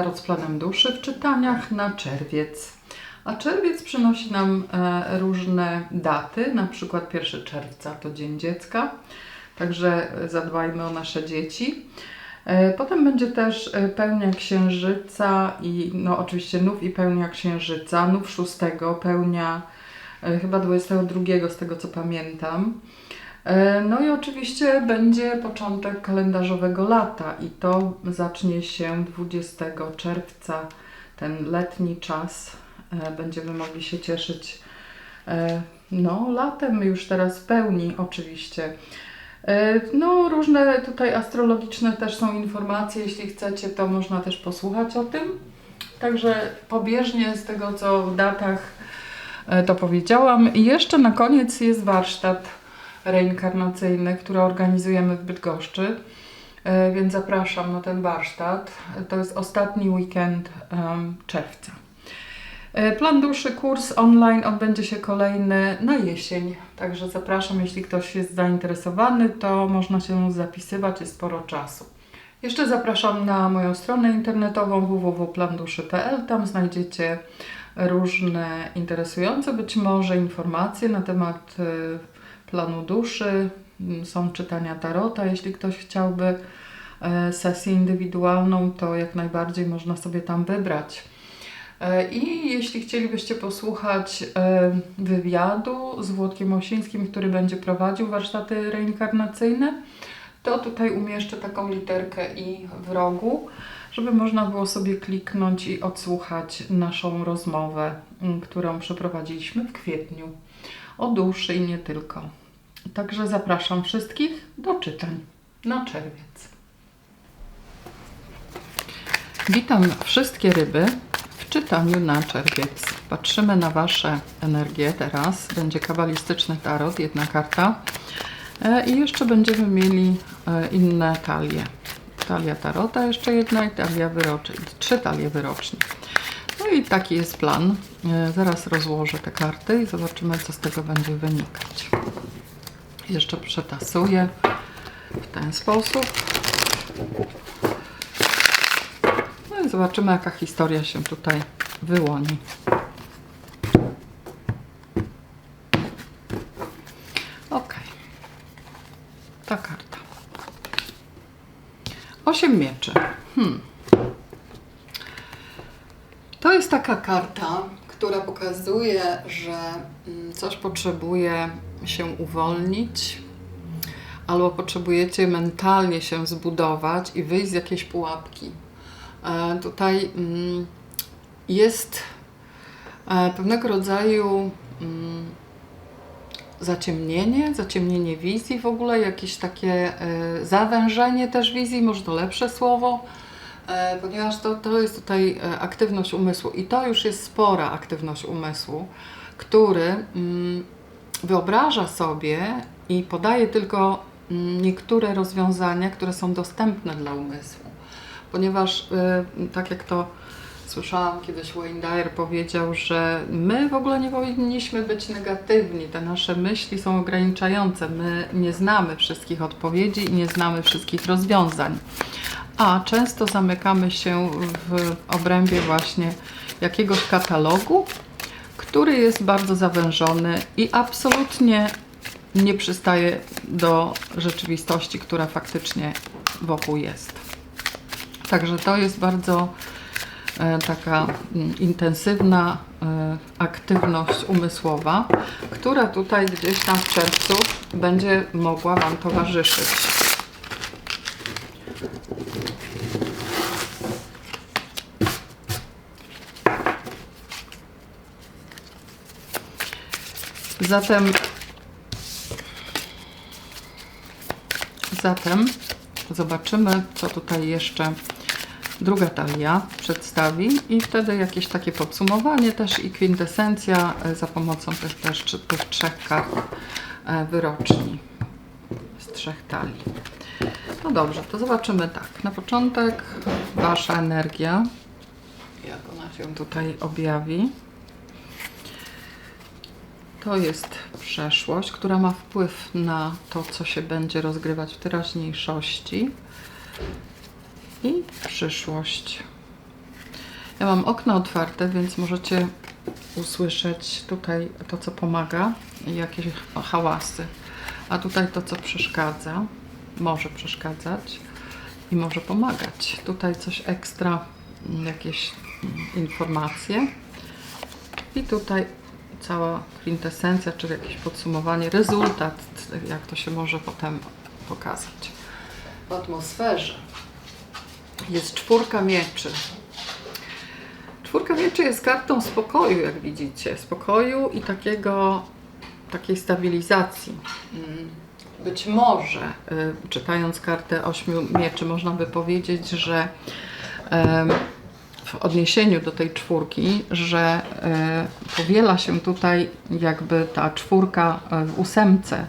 Tarot z planem duszy w czytaniach na czerwiec. A czerwiec przynosi nam e, różne daty, na przykład 1 czerwca to Dzień Dziecka, także zadbajmy o nasze dzieci. E, Potem będzie też e, pełnia księżyca i no oczywiście nów i pełnia księżyca, nów 6, pełnia e, chyba 22 z tego co pamiętam. E, No i oczywiście będzie początek kalendarzowego lata i to zacznie się 20 czerwca, ten letni czas. E, Będziemy mogli się cieszyć e, no, latem już teraz w pełni oczywiście. No, różne tutaj astrologiczne też są informacje, jeśli chcecie, to można też posłuchać o tym. Także pobieżnie z tego, co w datach to powiedziałam. I jeszcze na koniec jest warsztat reinkarnacyjny, który organizujemy w Bydgoszczy, E, więc zapraszam na ten warsztat. To jest ostatni weekend czerwca. E, Plan duszy, kurs online odbędzie się kolejny na jesień, także zapraszam, jeśli ktoś jest zainteresowany, to można się zapisywać, jest sporo czasu. Jeszcze zapraszam na moją stronę internetową www.planduszy.pl. Tam znajdziecie różne interesujące być może informacje na temat y, planu duszy. Mm, Są czytania tarota, jeśli ktoś chciałby e, sesję indywidualną, to jak najbardziej można sobie tam wybrać. E, I jeśli chcielibyście posłuchać e, wywiadu z Włodkiem Osińskim, który będzie prowadził warsztaty reinkarnacyjne, to tutaj umieszczę taką literkę i w rogu, żeby można było sobie kliknąć i odsłuchać naszą rozmowę, którą przeprowadziliśmy w kwietniu o duszy i nie tylko. Także zapraszam wszystkich do czytań na czerwiec. Witam wszystkie ryby w czytaniu na czerwiec. Patrzymy na Wasze energie teraz. Będzie kabalistyczny tarot, jedna karta. E, I jeszcze będziemy mieli e, inne talie. Talia tarota jeszcze jedna i talia wyrocznia. Trzy talie wyroczni. No i taki jest plan. E, Zaraz rozłożę te karty i zobaczymy, co z tego będzie wynikać. Jeszcze przetasuję w ten sposób. No i zobaczymy, jaka historia się tutaj wyłoni. Ok. Ta karta. Osiem mieczy. Hmm. To jest taka karta, która pokazuje, że mm, coś potrzebuje się uwolnić, albo potrzebujecie mentalnie się zbudować i wyjść z jakiejś pułapki. E, tutaj mm, jest e, pewnego rodzaju mm, zaciemnienie, zaciemnienie wizji w ogóle, jakieś takie e, zawężenie też wizji, może to lepsze słowo, ponieważ to, to jest tutaj aktywność umysłu i to już jest spora aktywność umysłu, który mm, wyobraża sobie i podaje tylko mm, niektóre rozwiązania, które są dostępne dla umysłu. Ponieważ, y, tak jak to słyszałam kiedyś, Wayne Dyer powiedział, że my w ogóle nie powinniśmy być negatywni. Te nasze myśli są ograniczające. My nie znamy wszystkich odpowiedzi i nie znamy wszystkich rozwiązań. A często zamykamy się w obrębie właśnie jakiegoś katalogu, który jest bardzo zawężony i absolutnie nie przystaje do rzeczywistości, która faktycznie wokół jest. Także to jest bardzo e, taka mm, intensywna e, aktywność umysłowa, która tutaj gdzieś tam w czerwcu będzie mogła Wam towarzyszyć. Zatem Zatem zobaczymy, co tutaj jeszcze druga talia przedstawi i wtedy jakieś takie podsumowanie też i kwintesencja e, za pomocą tych też tych trzech kart e, wyroczni z trzech talii. No dobrze, to zobaczymy tak. Na początek Wasza energia, jak ona się tutaj objawi. To jest przeszłość, która ma wpływ na to, co się będzie rozgrywać w teraźniejszości. I przyszłość. Ja mam okna otwarte, więc możecie usłyszeć tutaj to, co pomaga i jakieś hałasy. A tutaj to, co przeszkadza, może przeszkadzać i może pomagać. Tutaj coś ekstra, jakieś informacje. I tutaj cała kwintesencja, czy jakieś podsumowanie, rezultat, jak to się może potem pokazać. W atmosferze jest czwórka mieczy. Czwórka mieczy jest kartą spokoju, jak widzicie. Spokoju i takiego, takiej stabilizacji. Być może, y, czytając kartę ośmiu mieczy, można by powiedzieć, że w odniesieniu do tej czwórki, że y, powiela się tutaj jakby ta czwórka y, w ósemce.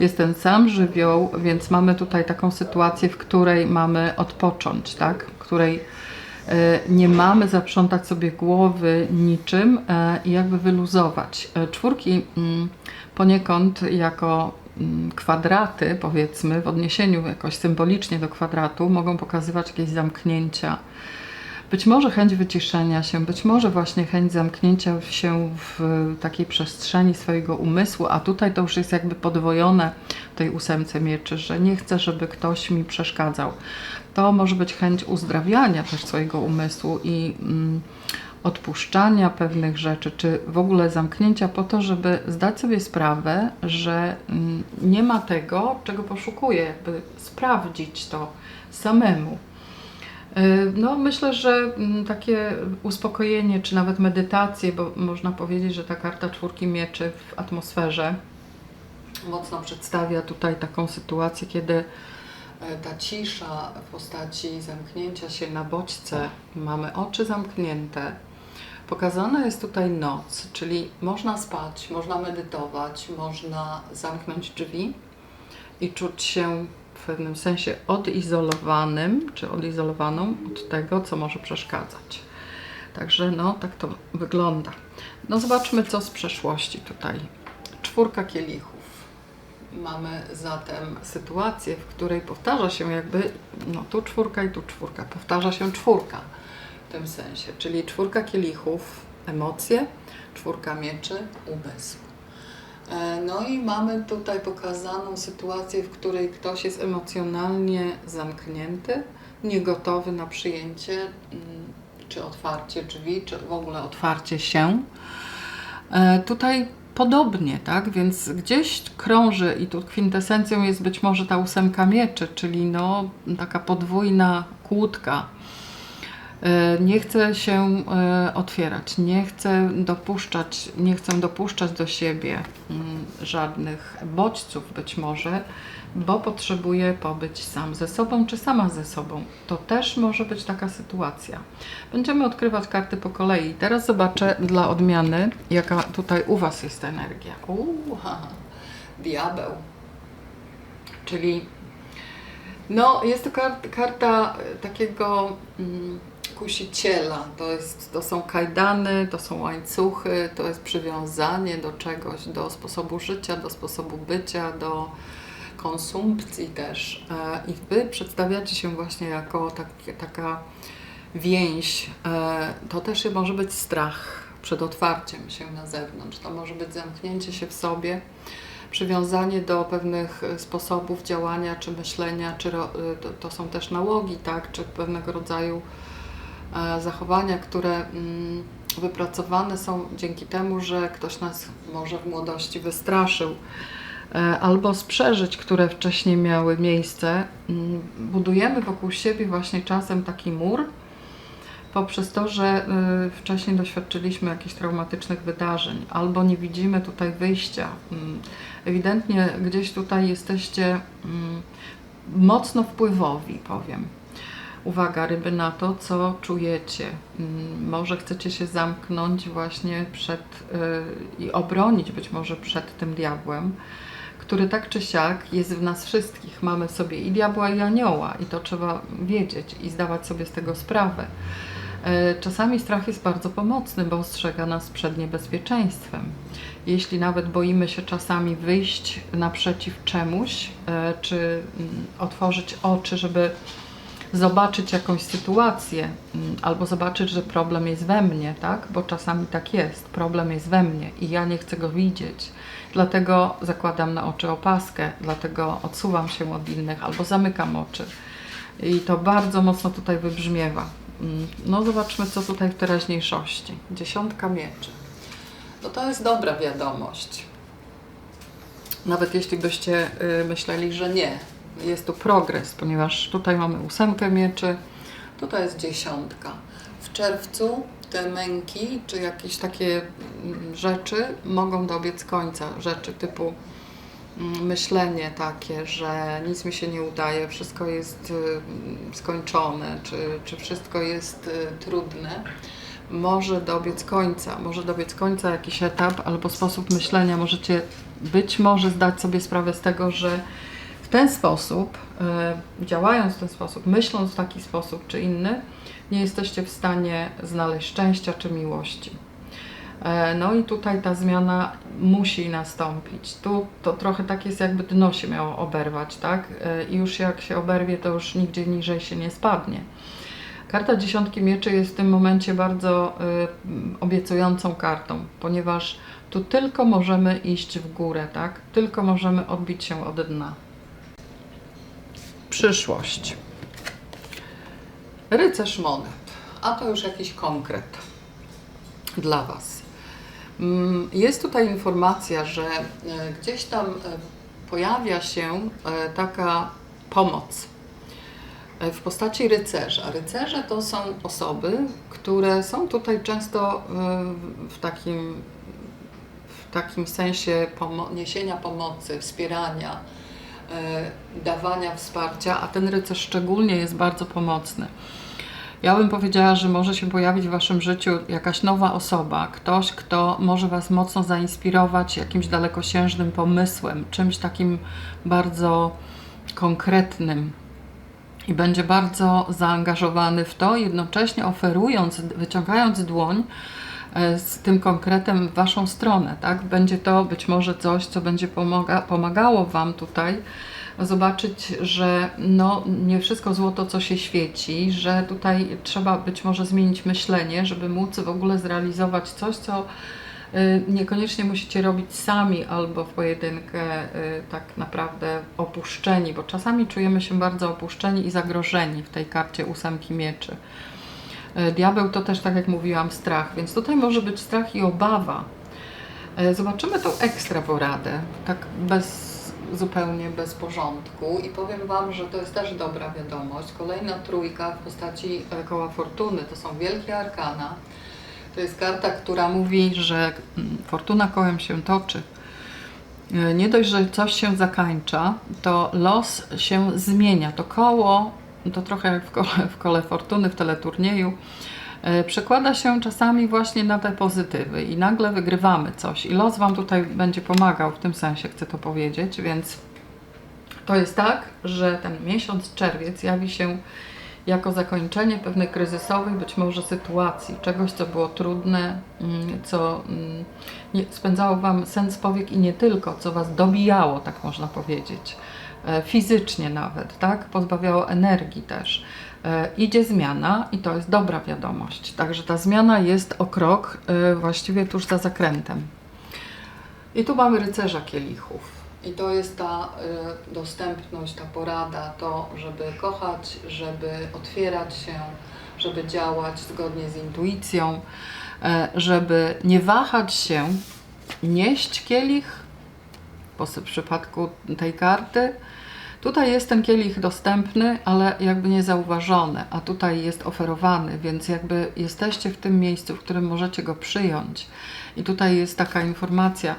Jest ten sam żywioł, więc mamy tutaj taką sytuację, w której mamy odpocząć, tak? W której e, nie mamy zaprzątać sobie głowy niczym e, i jakby wyluzować. E, Czwórki mm, poniekąd jako mm, kwadraty, powiedzmy, w odniesieniu jakoś symbolicznie do kwadratu, mogą pokazywać jakieś zamknięcia. Być może chęć wyciszenia się, być może właśnie chęć zamknięcia się w takiej przestrzeni swojego umysłu, a tutaj to już jest jakby podwojone w tej ósemce mieczy, że nie chcę, żeby ktoś mi przeszkadzał. To może być chęć uzdrawiania też swojego umysłu i mm, odpuszczania pewnych rzeczy, czy w ogóle zamknięcia po to, żeby zdać sobie sprawę, że mm, nie ma tego, czego poszukuję, jakby sprawdzić to samemu. Y, No, myślę, że mm, takie uspokojenie, czy nawet medytację, bo można powiedzieć, że ta karta czwórki mieczy w atmosferze mocno przedstawia tutaj taką sytuację, kiedy e, ta cisza w postaci zamknięcia się na bodźce, mamy oczy zamknięte. Pokazana jest tutaj noc, czyli można spać, można medytować, można zamknąć drzwi i czuć się w pewnym sensie odizolowanym, czy odizolowaną od tego, co może przeszkadzać. Także no, tak to wygląda. No zobaczmy, co z przeszłości tutaj. Czwórka kielichów. Mamy zatem sytuację, w której powtarza się jakby, no tu czwórka i tu czwórka, powtarza się czwórka w tym sensie, czyli czwórka kielichów, emocje, czwórka mieczy, umysł. E, No i mamy tutaj pokazaną sytuację, w której ktoś jest emocjonalnie zamknięty, niegotowy na przyjęcie, mm, czy otwarcie drzwi, czy w ogóle otwarcie się. E, Tutaj podobnie, tak? Więc gdzieś krąży i tu kwintesencją jest być może ta ósemka mieczy, czyli no taka podwójna kłódka. E, Nie chcę się e, otwierać, nie chcę dopuszczać, nie chcę dopuszczać do siebie mm, żadnych bodźców być może, bo potrzebuję pobyć sam ze sobą czy sama ze sobą. To też może być taka sytuacja. Będziemy odkrywać karty po kolei. Teraz zobaczę dla odmiany, jaka tutaj u Was jest energia. Haha, diabeł. Czyli no, jest to kart, karta e, takiego mm, kusiciela. To, jest, to są kajdany, to są łańcuchy, to jest przywiązanie do czegoś, do sposobu życia, do sposobu bycia, do konsumpcji też. E, I Wy przedstawiacie się właśnie jako tak, taka więź. E, To też może być strach przed otwarciem się na zewnątrz. To może być zamknięcie się w sobie przywiązanie do pewnych e, sposobów działania czy myślenia, czy to, to są też nałogi, tak, czy pewnego rodzaju zachowania, które mm, wypracowane są dzięki temu, że ktoś nas może w młodości wystraszył, e, albo z przeżyć, które wcześniej miały miejsce. Mm, Budujemy wokół siebie właśnie czasem taki mur, poprzez to, że y, wcześniej doświadczyliśmy jakichś traumatycznych wydarzeń, albo nie widzimy tutaj wyjścia. Mm, Ewidentnie gdzieś tutaj jesteście mocno wpływowi, powiem. Uwaga, ryby na to, co czujecie. Mm, Może chcecie się zamknąć właśnie przed y, i obronić być może przed tym diabłem, który tak czy siak jest w nas wszystkich. Mamy sobie i diabła, i anioła, i to trzeba wiedzieć i zdawać sobie z tego sprawę. E, Czasami strach jest bardzo pomocny, bo ostrzega nas przed niebezpieczeństwem. Jeśli nawet boimy się czasami wyjść naprzeciw czemuś, e, czy mm, otworzyć oczy, żeby zobaczyć jakąś sytuację, mm, albo zobaczyć, że problem jest we mnie, tak? Bo czasami tak jest. Problem jest we mnie i ja nie chcę go widzieć. Dlatego zakładam na oczy opaskę, dlatego odsuwam się od innych albo zamykam oczy. I to bardzo mocno tutaj wybrzmiewa. Mm, No zobaczmy, co tutaj w teraźniejszości. Dziesiątka mieczy. No to jest dobra wiadomość. Nawet jeśli byście y, myśleli, że nie, jest tu progres, ponieważ tutaj mamy ósemkę mieczy, tutaj jest dziesiątka. W czerwcu te męki, czy jakieś takie mm, rzeczy mogą dobiec końca. Rzeczy typu mm, myślenie takie, że nic mi się nie udaje, wszystko jest y, skończone, czy, czy wszystko jest y, trudne, może dobiec końca. Może dobiec końca jakiś etap albo sposób myślenia. Możecie być może zdać sobie sprawę z tego, że ten sposób, y, działając w ten sposób, myśląc w taki sposób czy inny, nie jesteście w stanie znaleźć szczęścia czy miłości. E, No i tutaj ta zmiana musi nastąpić. Tu to trochę tak jest, jakby dno się miało oberwać, tak? E, I już jak się oberwie, to już nigdzie niżej się nie spadnie. Karta dziesiątki mieczy jest w tym momencie bardzo y, obiecującą kartą, ponieważ tu tylko możemy iść w górę, tak? Tylko możemy odbić się od dna. Przyszłość. Rycerz monet. A to już jakiś konkret dla Was. Mm, Jest tutaj informacja, że e, gdzieś tam e, pojawia się e, taka pomoc w postaci rycerza. Rycerze to są osoby, które są tutaj często w takim, w takim sensie pomo- niesienia pomocy, wspierania, dawania wsparcia, a ten rycerz szczególnie jest bardzo pomocny. Ja bym powiedziała, że może się pojawić w Waszym życiu jakaś nowa osoba, ktoś, kto może Was mocno zainspirować jakimś dalekosiężnym pomysłem, czymś takim bardzo konkretnym i będzie bardzo zaangażowany w to, jednocześnie oferując, wyciągając dłoń e, z tym konkretem w Waszą stronę. Tak? Będzie to być może coś, co będzie pomaga, pomagało Wam tutaj zobaczyć, że no, nie wszystko złoto, co się świeci, że tutaj trzeba być może zmienić myślenie, żeby móc w ogóle zrealizować coś, co y, niekoniecznie musicie robić sami albo w pojedynkę y, tak naprawdę opuszczeni, bo czasami czujemy się bardzo opuszczeni i zagrożeni w tej karcie ósemki mieczy. Y, Diabeł to też, tak jak mówiłam, strach, więc tutaj może być strach i obawa. Y, Zobaczymy tą ekstra poradę, tak bez, zupełnie bez porządku i powiem Wam, że to jest też dobra wiadomość. Kolejna trójka w postaci e, koła fortuny, to są wielkie arkana. To jest karta, która mówi, że mm, fortuna kołem się toczy. E, Nie dość, że coś się zakańcza, to los się zmienia. To koło, to trochę jak w kole, w kole fortuny, w teleturnieju, e, przekłada się czasami właśnie na te pozytywy i nagle wygrywamy coś. I los Wam tutaj będzie pomagał w tym sensie, chcę to powiedzieć, więc to jest tak, że ten miesiąc czerwiec jawi się jako zakończenie pewnej kryzysowej być może sytuacji, czegoś, co było trudne, mm, co mm, spędzało Wam sens powiek i nie tylko, co Was dobijało, tak można powiedzieć, fizycznie nawet, tak? Pozbawiało energii też. E, Idzie zmiana i to jest dobra wiadomość. Także ta zmiana jest o krok e, właściwie tuż za zakrętem. I tu mamy rycerza kielichów. I to jest ta dostępność, ta porada, to, żeby kochać, żeby otwierać się, żeby działać zgodnie z intuicją, e, żeby nie wahać się nieść kielich, w przypadku tej karty. Tutaj jest ten kielich dostępny, ale jakby niezauważony, a tutaj jest oferowany, więc jakby jesteście w tym miejscu, w którym możecie go przyjąć. I tutaj jest taka informacja,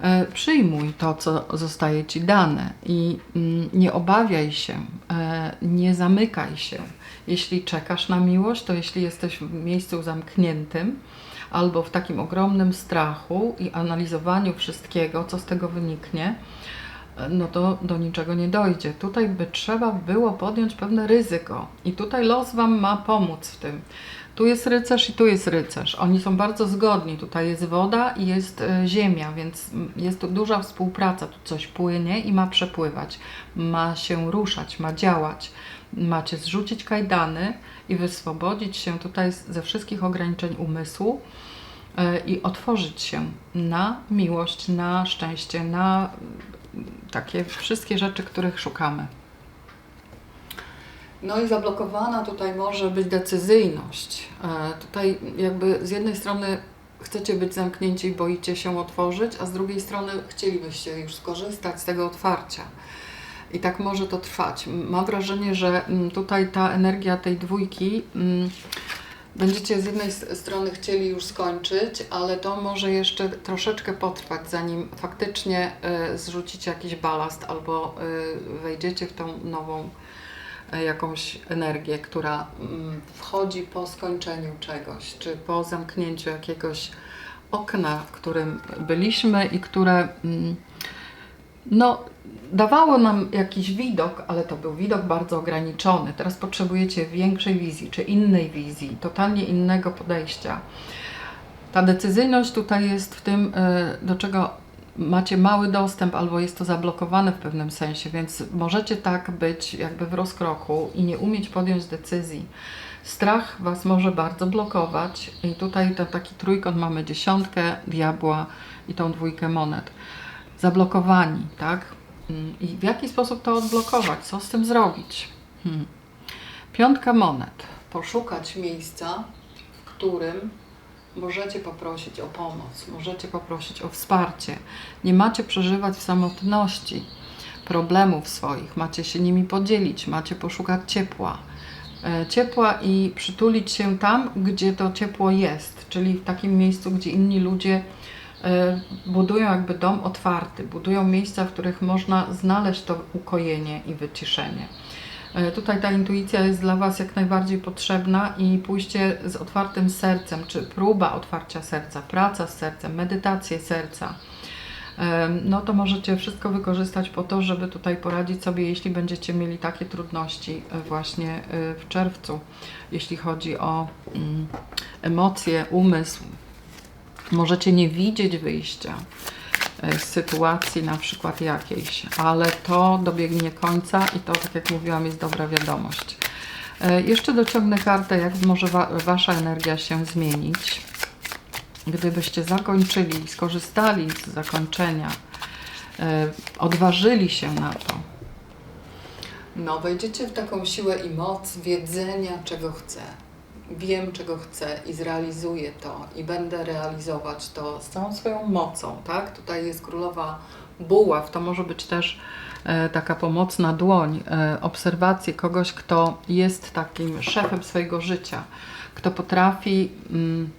e, przyjmuj to, co zostaje Ci dane i mm, nie obawiaj się, e, nie zamykaj się. Jeśli czekasz na miłość, to jeśli jesteś w miejscu zamkniętym albo w takim ogromnym strachu i analizowaniu wszystkiego, co z tego wyniknie, no to do niczego nie dojdzie. Tutaj by trzeba było podjąć pewne ryzyko i tutaj los Wam ma pomóc w tym. Tu jest rycerz i tu jest rycerz. Oni są bardzo zgodni. Tutaj jest woda i jest e, ziemia, więc mm, jest tu duża współpraca. Tu coś płynie i ma przepływać, ma się ruszać, ma działać. macie zrzucić kajdany i wyswobodzić się tutaj ze wszystkich ograniczeń umysłu e, i otworzyć się na miłość, na szczęście, na takie wszystkie rzeczy, których szukamy. No i zablokowana tutaj może być decyzyjność. E, Tutaj jakby z jednej strony chcecie być zamknięci i boicie się otworzyć, a z drugiej strony chcielibyście już skorzystać z tego otwarcia. I tak może to trwać. Mam wrażenie, że tutaj ta energia tej dwójki będziecie z jednej strony chcieli już skończyć, ale to może jeszcze troszeczkę potrwać, zanim faktycznie y, zrzucicie jakiś balast albo y, wejdziecie w tą nową y, jakąś energię, która mm, wchodzi po skończeniu czegoś, czy po zamknięciu jakiegoś okna, w którym byliśmy i które mm, no, dawało nam jakiś widok, ale to był widok bardzo ograniczony. Teraz potrzebujecie większej wizji, czy innej wizji, totalnie innego podejścia. Ta decyzyjność tutaj jest w tym, y, do czego macie mały dostęp, albo jest to zablokowane w pewnym sensie, więc możecie tak być jakby w rozkroku i nie umieć podjąć decyzji. Strach Was może bardzo blokować i tutaj ten taki trójkąt mamy dziesiątkę, diabła i tą dwójkę monet. Zablokowani, tak? Mm, I w jaki sposób to odblokować? Co z tym zrobić? Hmm. Piątka monet. Poszukać miejsca, w którym możecie poprosić o pomoc, możecie poprosić o wsparcie. Nie macie przeżywać w samotności problemów swoich, macie się nimi podzielić, macie poszukać ciepła. E, Ciepła i przytulić się tam, gdzie to ciepło jest, czyli w takim miejscu, gdzie inni ludzie budują jakby dom otwarty, budują miejsca, w których można znaleźć to ukojenie i wyciszenie. E, Tutaj ta intuicja jest dla Was jak najbardziej potrzebna i pójście z otwartym sercem, czy próba otwarcia serca, praca z sercem, medytacje serca. Em, No to możecie wszystko wykorzystać po to, żeby tutaj poradzić sobie, jeśli będziecie mieli takie trudności e, właśnie e, w czerwcu, jeśli chodzi o mm, emocje, umysł. Możecie nie widzieć wyjścia e, z sytuacji na przykład jakiejś, ale to dobiegnie końca i to, tak jak mówiłam, jest dobra wiadomość. E, Jeszcze dociągnę kartę, jak może wa Wasza energia się zmienić. Gdybyście zakończyli, skorzystali z zakończenia, e, odważyli się na to, no, wejdziecie w taką siłę i moc wiedzenia, czego chcę. Wiem, czego chcę i zrealizuję to i będę realizować to z całą swoją mocą, tak? Tutaj jest królowa buław, to może być też e, taka pomocna dłoń, e, obserwacji kogoś, kto jest takim szefem swojego życia, kto potrafi mm,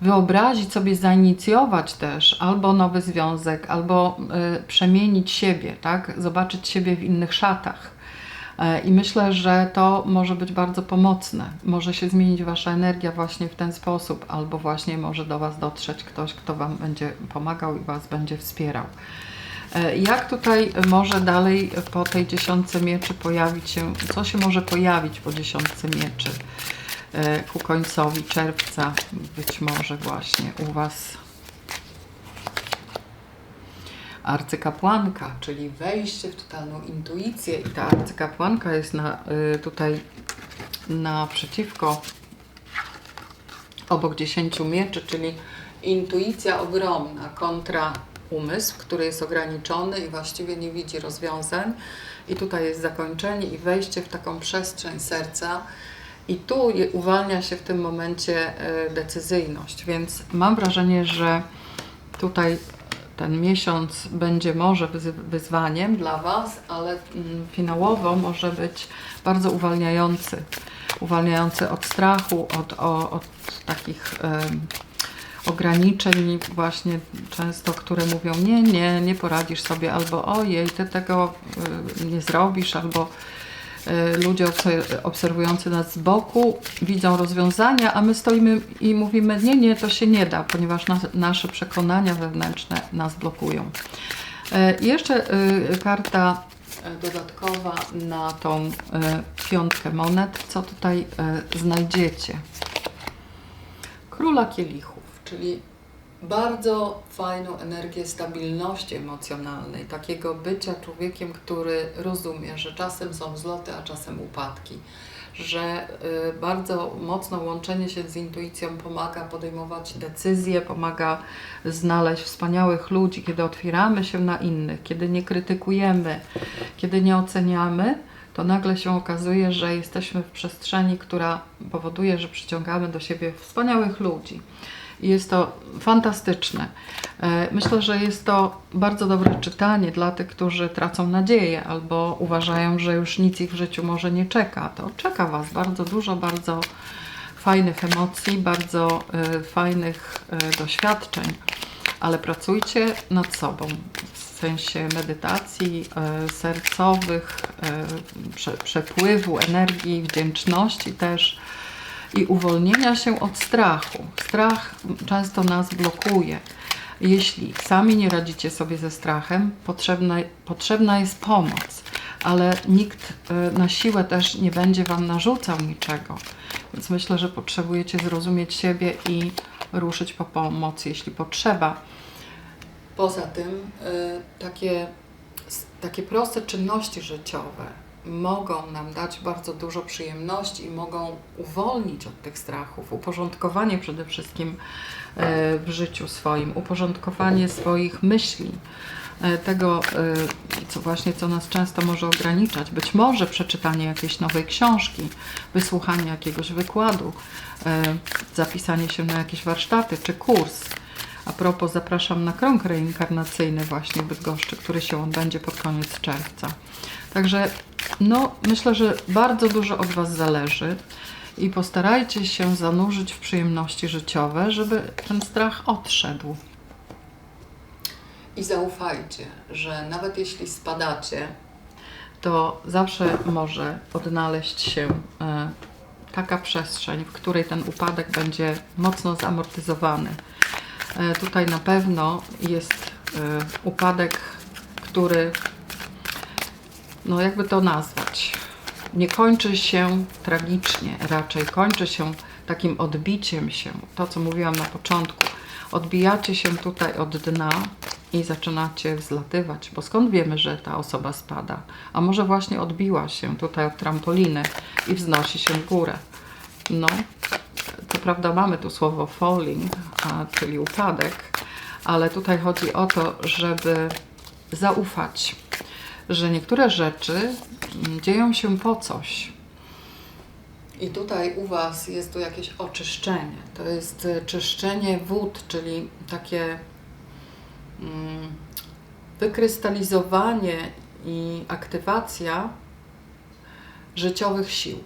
wyobrazić sobie, zainicjować też albo nowy związek, albo y, przemienić siebie, tak? Zobaczyć siebie w innych szatach. E, I myślę, że to może być bardzo pomocne. Może się zmienić Wasza energia właśnie w ten sposób, albo właśnie może do Was dotrzeć ktoś, kto Wam będzie pomagał i Was będzie wspierał. E, Jak tutaj może dalej po tej dziesiątce mieczy pojawić się, co się może pojawić po dziesiątce mieczy e, ku końcowi czerwca, być może właśnie u Was arcykapłanka, czyli wejście w totalną intuicję i ta arcykapłanka jest na, y, tutaj naprzeciwko obok dziesięciu mieczy, czyli intuicja ogromna kontra umysł, który jest ograniczony i właściwie nie widzi rozwiązań. I tutaj jest zakończenie i wejście w taką przestrzeń serca. I tu uwalnia się w tym momencie e, decyzyjność, więc mam wrażenie, że tutaj ten miesiąc będzie może wyzwaniem dla Was, ale mm, finałowo może być bardzo uwalniający. Uwalniający od strachu, od, o, od takich em, ograniczeń właśnie często, które mówią nie, nie, nie poradzisz sobie, albo ojej, ty tego y, nie zrobisz, albo y, ludzie obse- obserwujący nas z boku widzą rozwiązania, a my stoimy i mówimy nie, nie, to się nie da, ponieważ nas, nasze przekonania wewnętrzne nas blokują. I jeszcze y, karta dodatkowa na tą piątkę monet, co tutaj znajdziecie. Króla kielichów, czyli bardzo fajną energię stabilności emocjonalnej, takiego bycia człowiekiem, który rozumie, że czasem są wzloty, a czasem upadki, że y, bardzo mocno łączenie się z intuicją pomaga podejmować decyzje, pomaga znaleźć wspaniałych ludzi, kiedy otwieramy się na innych, kiedy nie krytykujemy, kiedy nie oceniamy, to nagle się okazuje, że jesteśmy w przestrzeni, która powoduje, że przyciągamy do siebie wspaniałych ludzi. Jest to fantastyczne. E, Myślę, że jest to bardzo dobre czytanie dla tych, którzy tracą nadzieję albo uważają, że już nic ich w życiu może nie czeka. To czeka Was bardzo dużo, bardzo fajnych emocji, bardzo e, fajnych e, doświadczeń, ale pracujcie nad sobą w sensie medytacji sercowych, prze, przepływu energii, wdzięczności też i uwolnienia się od strachu. Strach często nas blokuje. Jeśli sami nie radzicie sobie ze strachem, potrzebna, potrzebna jest pomoc, ale nikt e, na siłę też nie będzie Wam narzucał niczego. Więc myślę, że potrzebujecie zrozumieć siebie i ruszyć po pomoc, jeśli potrzeba. Poza tym y, takie, takie proste czynności życiowe mogą nam dać bardzo dużo przyjemności i mogą uwolnić od tych strachów. Uporządkowanie przede wszystkim y, w życiu swoim, uporządkowanie swoich myśli, y, tego, y, co właśnie co nas często może ograniczać. Być może przeczytanie jakiejś nowej książki, wysłuchanie jakiegoś wykładu, zapisanie się na jakieś warsztaty czy kurs. A propos, zapraszam na krąg reinkarnacyjny właśnie w Bydgoszczy, który się odbędzie pod koniec czerwca. Także no, myślę, że bardzo dużo od Was zależy i postarajcie się zanurzyć w przyjemności życiowe, żeby ten strach odszedł. I zaufajcie, że nawet jeśli spadacie, to zawsze może odnaleźć się e, taka przestrzeń, w której ten upadek będzie mocno zamortyzowany. E, Tutaj na pewno jest e, upadek, który, no jakby to nazwać, nie kończy się tragicznie, raczej kończy się takim odbiciem się. To, co mówiłam na początku. Odbijacie się tutaj od dna i zaczynacie wzlatywać, bo skąd wiemy, że ta osoba spada? A może właśnie odbiła się tutaj od trampoliny i wznosi się w górę. No, co prawda mamy tu słowo falling, czyli upadek, ale tutaj chodzi o to, żeby zaufać, że niektóre rzeczy mm, dzieją się po coś. I tutaj u Was jest tu jakieś oczyszczenie. To jest e, czyszczenie wód, czyli takie mm, wykrystalizowanie i aktywacja życiowych sił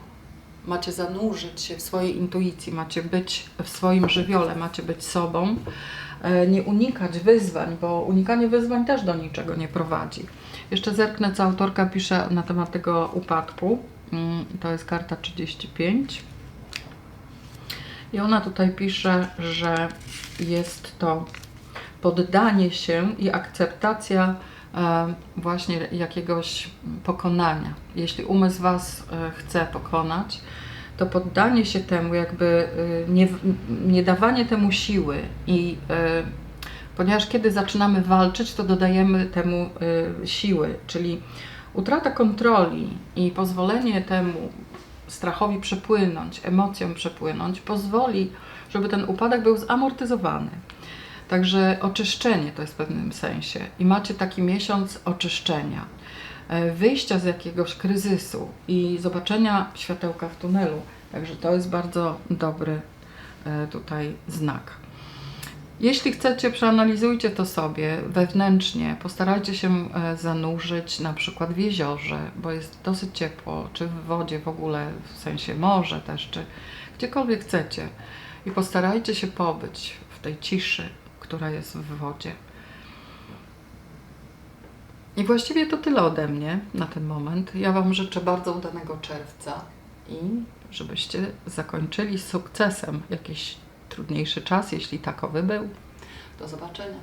macie zanurzyć się w swojej intuicji, macie być w swoim żywiole, macie być sobą, e, nie unikać wyzwań, bo unikanie wyzwań też do niczego nie prowadzi. Jeszcze zerknę, co autorka pisze na temat tego upadku. Mm, To jest karta 35. I ona tutaj pisze, że jest to poddanie się i akceptacja właśnie jakiegoś pokonania. Jeśli umysł Was e, chce pokonać, to poddanie się temu, jakby e, nie, nie dawanie temu siły i e, ponieważ kiedy zaczynamy walczyć, to dodajemy temu e, siły, czyli utrata kontroli i pozwolenie temu strachowi przepłynąć, emocjom przepłynąć, pozwoli, żeby ten upadek był zamortyzowany. Także oczyszczenie to jest w pewnym sensie. I macie taki miesiąc oczyszczenia, e, wyjścia z jakiegoś kryzysu i zobaczenia światełka w tunelu. Także to jest bardzo dobry e, tutaj znak. Jeśli chcecie, przeanalizujcie to sobie wewnętrznie, postarajcie się e, zanurzyć na przykład w jeziorze, bo jest dosyć ciepło, czy w wodzie w ogóle, w sensie morze też, czy gdziekolwiek chcecie. I postarajcie się pobyć w tej ciszy, która jest w wodzie. I właściwie to tyle ode mnie na ten moment. Ja Wam życzę bardzo udanego czerwca i żebyście zakończyli sukcesem jakiś trudniejszy czas, jeśli takowy był. Do zobaczenia.